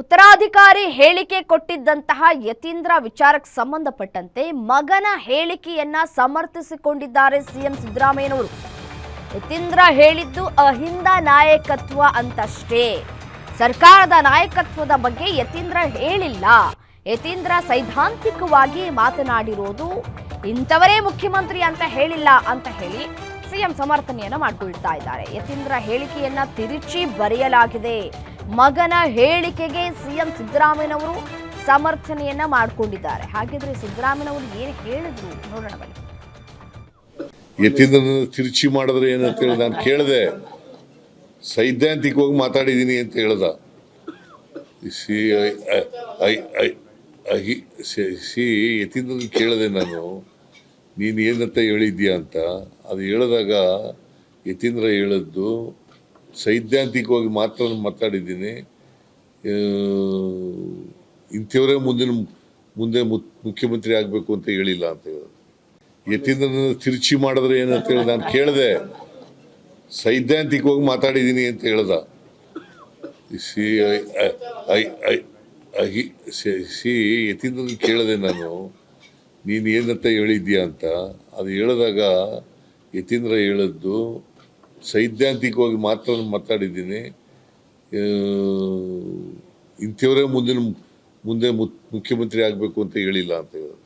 ಉತ್ತರಾಧಿಕಾರಿ ಹೇಳಿಕೆ ಕೊಟ್ಟಿದ್ದಂತಹ ಯತೀಂದ್ರ ವಿಚಾರಕ್ಕೆ ಸಂಬಂಧಪಟ್ಟಂತೆ ಮಗನ ಹೇಳಿಕೆಯನ್ನ ಸಮರ್ಥಿಸಿಕೊಂಡಿದ್ದಾರೆ ಸಿಎಂ ಸಿದ್ದರಾಮಯ್ಯನವರು. ಯತೀಂದ್ರ ಹೇಳಿದ್ದು ಅಹಿಂದ ನಾಯಕತ್ವ ಅಂತಷ್ಟೇ. ಸರ್ಕಾರದ ನಾಯಕತ್ವದ ಬಗ್ಗೆ ಯತೀಂದ್ರ ಹೇಳಿಲ್ಲ. ಯತೀಂದ್ರ ಸೈದ್ಧಾಂತಿಕವಾಗಿ ಮಾತನಾಡಿರೋದು ಇಂಥವರೇ ಮುಖ್ಯಮಂತ್ರಿ ಅಂತ ಹೇಳಿಲ್ಲ ಅಂತ ಹೇಳಿ ಸಿಎಂ ಸಮರ್ಥನೆಯನ್ನ ಮಾಡಿಕೊಳ್ತಾ ಇದ್ದಾರೆ. ಯತೀಂದ್ರ ಹೇಳಿಕೆಯನ್ನ ತಿರುಚಿ ಬರೆಯಲಾಗಿದೆ. ಮಗನ ಹೇಳಿಕೆಗೆ ಸಿಎಂ ಸಿದ್ದರಾಮಯ್ಯನವರು ಸಮರ್ಥನೆಯನ್ನ ಮಾಡಿಕೊಂಡಿದ್ದಾರೆ. ಹಾಗಿದ್ರೆ ಸಿದ್ದರಾಮಯ್ಯನವರು ಏನು ಹೇಳಿದ್ರು ನೋಡೋಣ ಬನ್ನಿ. ಯತೀಂದ್ರನ ತಿರುಚಿ ಮಾಡಿದ್ರೆ ಏನಂತ ಹೇಳಿದೆ? ನಾನು ಕೇಳಿದೆ. ಸೈದ್ಧಾಂತಿಕವಾಗಿ ಮಾತಾಡಿದ್ದೀನಿ ಅಂತ ಹೇಳ್ದ. ಸಿ ಐ ಐ ಸಿ- ಯತೀಂದ್ರನ ಕೇಳಿದೆ ನಾನು. ನೀನು ಏನಂತ ಹೇಳಿದ್ಯಾ ಅಂತ. ಅದು ಹೇಳಿದಾಗ ಯತೀಂದ್ರ ಹೇಳಿದ್ದು ಸೈದ್ಧಾಂತಿಕವಾಗಿ ಮಾತ್ರ ಮಾತಾಡಿದ್ದೀನಿ. ಇಂಥವರೇ ಮುಂದಿನ ಮುಂದೆ ಮುಖ್ಯಮಂತ್ರಿ ಆಗಬೇಕು ಅಂತ ಹೇಳಿಲ್ಲ ಅಂತ ಹೇಳಿದ್ರು. ಯತೀಂದ್ರನ ತಿರುಚಿ ಮಾಡಿದ್ರೆ ಏನಂತ ಹೇಳಿ ನಾನು ಕೇಳಿದೆ. ಸೈದ್ಧಾಂತಿಕವಾಗಿ ಮಾತಾಡಿದ್ದೀನಿ ಅಂತ ಹೇಳ್ದ. ಸಿ ಐ ಐ ಸಿ ಯತೀಂದ್ರನ ಕೇಳಿದೆ ನಾನು, ನೀನು ಏನಂತ ಹೇಳಿದ್ಯಾ ಅಂತ. ಅದು ಹೇಳಿದಾಗ ಯತೀಂದ್ರ ಹೇಳಿದ್ದು ಸೈದ್ಧಾಂತಿಕವಾಗಿ ಮಾತ್ರ ಮಾತಾಡಿದ್ದೀನಿ. ಇಂಥವರೇ ಮುಂದಿನ ಮುಂದೆ ಮುಖ್ಯಮಂತ್ರಿ ಆಗಬೇಕು ಅಂತ ಹೇಳಿಲ್ಲ ಅಂತ ಹೇಳಿದ್ರು